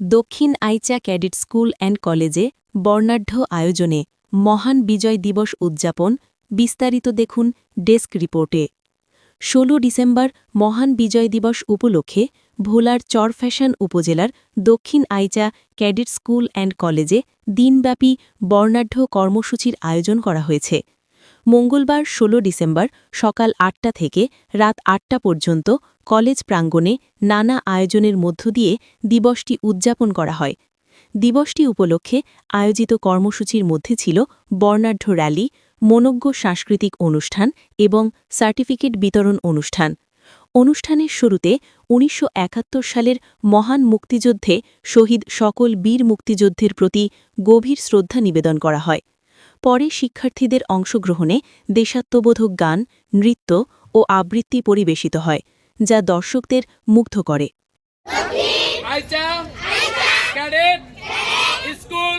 দক্ষিণ আইচা cadet school and কলেজে বর্ণাঢ্য আয়োজনে মহান বিজয় দিবস উদযাপন, বিস্তারিত দেখুন ডেস্ক রিপোর্টে। ১৬ ডিসেম্বর মহান বিজয় দিবস উপলক্ষে ভোলার চরফ্যাশন উপজেলার দক্ষিণ আইচা ক্যাডেট স্কুল অ্যান্ড কলেজে দিনব্যাপী বর্ণাঢ্য কর্মসূচির আয়োজন করা হয়েছে। মঙ্গলবার ১৬ ডিসেম্বর সকাল আটটা থেকে রাত আটটা পর্যন্ত কলেজ প্রাঙ্গণে নানা আয়োজনের মধ্য দিয়ে দিবসটি উদযাপন করা হয়। দিবসটি উপলক্ষে আয়োজিত কর্মসূচির মধ্যে ছিল বর্ণাঢ্য র্যালি, মনোজ্ঞ সাংস্কৃতিক অনুষ্ঠান এবং সার্টিফিকেট বিতরণ অনুষ্ঠান। অনুষ্ঠানের শুরুতে উনিশশো একাত্তর সালের মহান মুক্তিযুদ্ধে শহীদ সকল বীর মুক্তিযুদ্ধের প্রতি গভীর শ্রদ্ধা নিবেদন করা হয়। পরে শিক্ষার্থীদের অংশগ্রহণে দেশাত্মবোধক গান, নৃত্য ও আবৃত্তি পরিবেশিত হয়। যা দর্শকদের মুগ্ধ করে। Aicha cadet school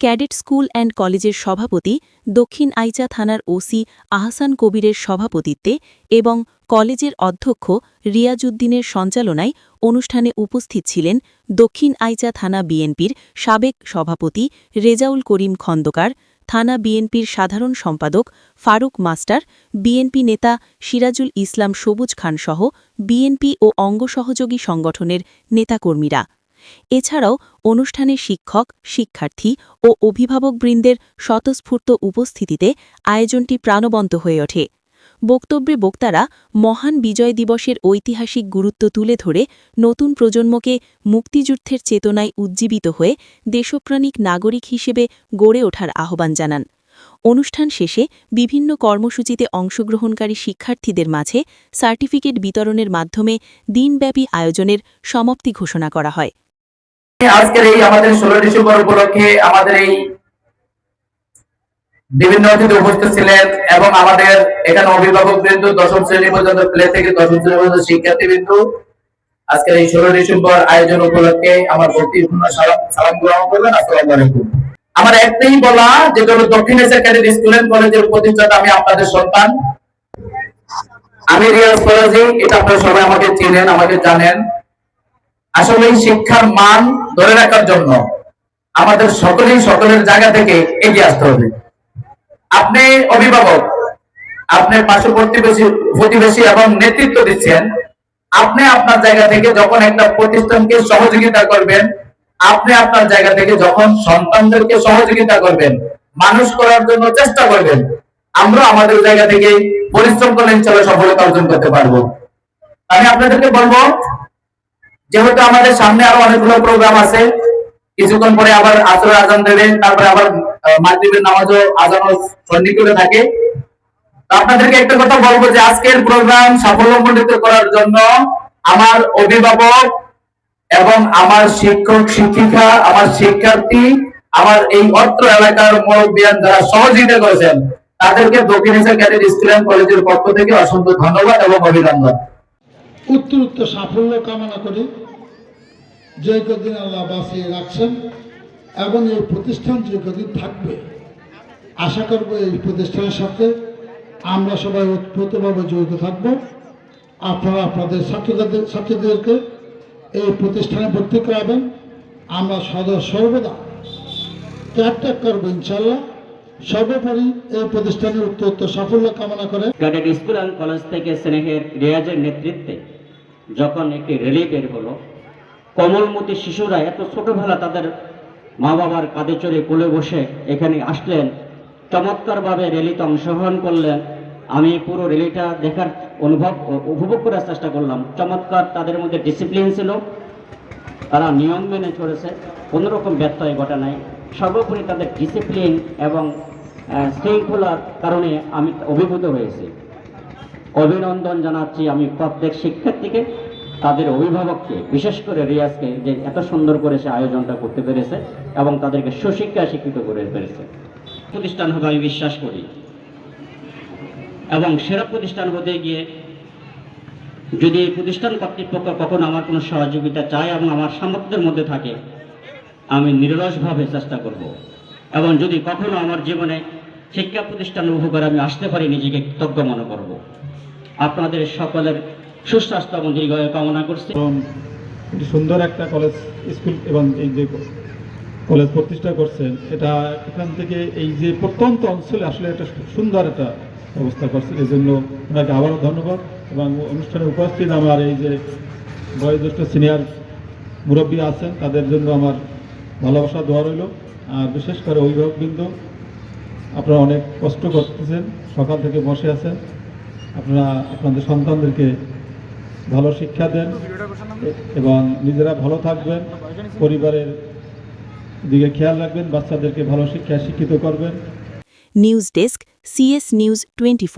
cadet school and কলেজের সভাপতি, দক্ষিণ আইচা থানার ওসি আহসান কবিরের সভাপতিত্বে এবং কলেজের অধ্যক্ষ রিয়াজউদ্দিনের সঞ্চালনায় অনুষ্ঠানে উপস্থিত ছিলেন দক্ষিণ আইচা থানা বিএনপির সাবেক সভাপতি রেজাউল করিম খন্দকার, থানা বিএনপির সাধারণ সম্পাদক ফারুক মাস্টার, বিএনপি নেতা সিরাজুল ইসলাম সবুজ খানসহ বিএনপি ও অঙ্গসহযোগী সংগঠনের নেতাকর্মীরা। এছাড়াও অনুষ্ঠানে শিক্ষক, শিক্ষার্থী ও অভিভাবকবৃন্দের স্বতঃস্ফূর্ত উপস্থিতিতে আয়োজনটি প্রাণবন্ত হয়ে ওঠে। বক্তব্যে বক্তারা মহান বিজয় দিবসের ঐতিহাসিক গুরুত্ব তুলে ধরে নতুন প্রজন্মকে মুক্তিযুদ্ধের চেতনায় উজ্জীবিত হয়ে দেশপ্রাণিক নাগরিক হিসেবে গড়ে ওঠার আহ্বান জানান। অনুষ্ঠান শেষে বিভিন্ন কর্মসূচিতে অংশগ্রহণকারী শিক্ষার্থীদের মাঝে সার্টিফিকেট বিতরণের মাধ্যমে দিনব্যাপী আয়োজনের সমাপ্তি ঘোষণা করা হয়। আজকের এই আমাদের ষোলো ডিসেম্বর উপলক্ষে আমাদের এই বিভিন্ন অতিথি উপস্থিত ছিলেন এবং আমাদের এখানে অভিভাবক দশম শ্রেণি পর্যন্ত প্লে থেকে দশম শ্রেণি পর্যন্ত শিক্ষার্থী আজকের এই ষোলো ডিসেম্বর আয়োজন উপলক্ষে আমার সালাম গ্রহণ করবেন। আসসালামু আমার একটাই বলা যেটা হলো দক্ষিণ এশিয়া ক্যাডেট স্কুল এন্ড কলেজের প্রতিষ্ঠাতা আমি আপনাদের সন্তান। আমি রিয়াজ ফরাজি এটা আপনারা সবাই আমাকে চেনেন, আমাকে জানেন। আসলে শিক্ষার মান ধরে রাখার জন্য আমাদের সকলেই সকলের জায়গা থেকে এগিয়ে আসতে হবে। আপনি অভিভাবক, আপনি পার্শ্ববর্তী প্রতিবেশী এবং নেতৃত্ব দিচ্ছেন, আপনি আপনার জায়গা থেকে যখন একটা প্রতিষ্ঠানকে সহযোগিতা করবেন, আপনি আপনার জায়গা থেকে যখন সন্তানদেরকে সহযোগিতা করবেন, মানুষ করার জন্য চেষ্টা করবেন, আমরা আমাদের জায়গা থেকে পরিশ্রম করলে সফলতা অর্জন করতে পারব। আমি আপনাদেরকে বলব যেহেতু আমাদের সামনে আরও অনেকগুলো প্রোগ্রাম আছে, কিছুক্ষণ পরে আবার আসর আজান দেবে, তারপরে আবার মাগরিবের নামাজও আজানও সন্নিকটে থাকে। আপনাদেরকে একটা কথা বলব যে আজকের প্রোগ্রাম সাফল্যমণ্ডিত করার জন্য আমার অভিভাবক এবং আমার শিক্ষক, শিক্ষিকা, আমার শিক্ষার্থী, আমার এই অত্র এলাকার মুরব্বিয়ান যারা সহযোগিতা করেছেন, তাদেরকে দক্ষিণ এশিয়া ক্যাডেট স্কুল অ্যান্ড কলেজের পক্ষ থেকে অসংখ্য ধন্যবাদ এবং অভিনন্দন। উত্তর উত্তর সাফল্য কামনা করি। যে কদিন আল্লাহ বাঁচিয়ে রাখছেন এবং এই প্রতিষ্ঠান যে কদিন থাকবে। আশা করব এই প্রতিষ্ঠানের সাথে আমরা সবাই ওতপ্রোতভাবে জড়িত থাকব। আপনারা আপনাদের ছাত্রদের ছাত্রীদেরকে এই প্রতিষ্ঠানে ভর্তি করাবেন। আমরা সদা সর্বদা ত্যাগ করব ইনশাল্লাহ সর্বোপরি এই প্রতিষ্ঠানের উত্তর সাফল্য কামনা করে। স্কুল অ্যান্ড কলেজ থেকে স্নেহের রিয়াজের নেতৃত্বে যখন একটি র্যালি বের হলো কমলমতি শিশুরা এত ছোটবেলা তাদের মা বাবার কাঁধে চড়ে কোলে বসে এখানে আসলেন, চমৎকারভাবে র্যালিতে অংশগ্রহণ করলেন। আমি পুরো র্যালিটা দেখার অনুভব, উপভোগ করার চেষ্টা করলাম। চমৎকার তাদের মধ্যে ডিসিপ্লিন ছিল, তারা নিয়ম মেনে চলেছে, কোনো রকম ব্যত্যয় ঘটে নাই। সর্বোপরি তাদের ডিসিপ্লিন এবং শৃঙ্খলার কারণে আমি অভিভূত হয়েছি। অভিনন্দন জানাচ্ছি আমি প্রত্যেক শিক্ষার্থীকে। তাদের অভিভাবককে, বিশেষ করে রিয়াজকে, যে এত সুন্দর করে সে আয়োজনটা করতে পেরেছে এবং তাদেরকে সুশিক্ষা শিক্ষিত করে পেরেছে। প্রতিষ্ঠান হবে আমি বিশ্বাস করি। এবং সেরা প্রতিষ্ঠান হতে গিয়ে যদি প্রতিষ্ঠান কর্তৃপক্ষ কখনো আমার কোনো সহযোগিতা চায় এবং আমার সামর্থ্যের মধ্যে থাকে, আমি নিরলসভাবে চেষ্টা করব। এবং যদি কখনো আমার জীবনে শিক্ষা প্রতিষ্ঠান উপকারে আমি আসতে পারি, নিজেকে কৃতজ্ঞ মনে করব। আপনাদের সকলের সুস্বাস্থ্য এবং দীর্ঘায়ু কামনা করছি। সুন্দর একটা কলেজ স্কুল এবং এই যে কলেজ প্রতিষ্ঠা করছেন এটা এখান থেকে এই যে প্রত্যন্ত অঞ্চলে আসলে একটা সুন্দর একটা ব্যবস্থা করছেন এই জন্য ওনাকে আবারও ধন্যবাদ এবং অনুষ্ঠানে উপস্থিত আমার এই যে বয়োজ্যেষ্ঠ সিনিয়র মুরব্বী আছেন, তাদের জন্য আমার ভালোবাসা, দোয়া রইল। আর বিশেষ করে অভিভাবকবৃন্দ, আপনারা অনেক কষ্ট করতেছেন, সকাল থেকে বসে আছেন। আপনারা, আপনাদের সন্তানদেরকে ভালো শিক্ষা দেন এবং নিজেরা ভালো থাকবেন, পরিবারের দিকে খেয়াল রাখবেন, বাচ্চাদেরকে ভালো শিক্ষা শিক্ষিত করবেন। News desk CS news twenty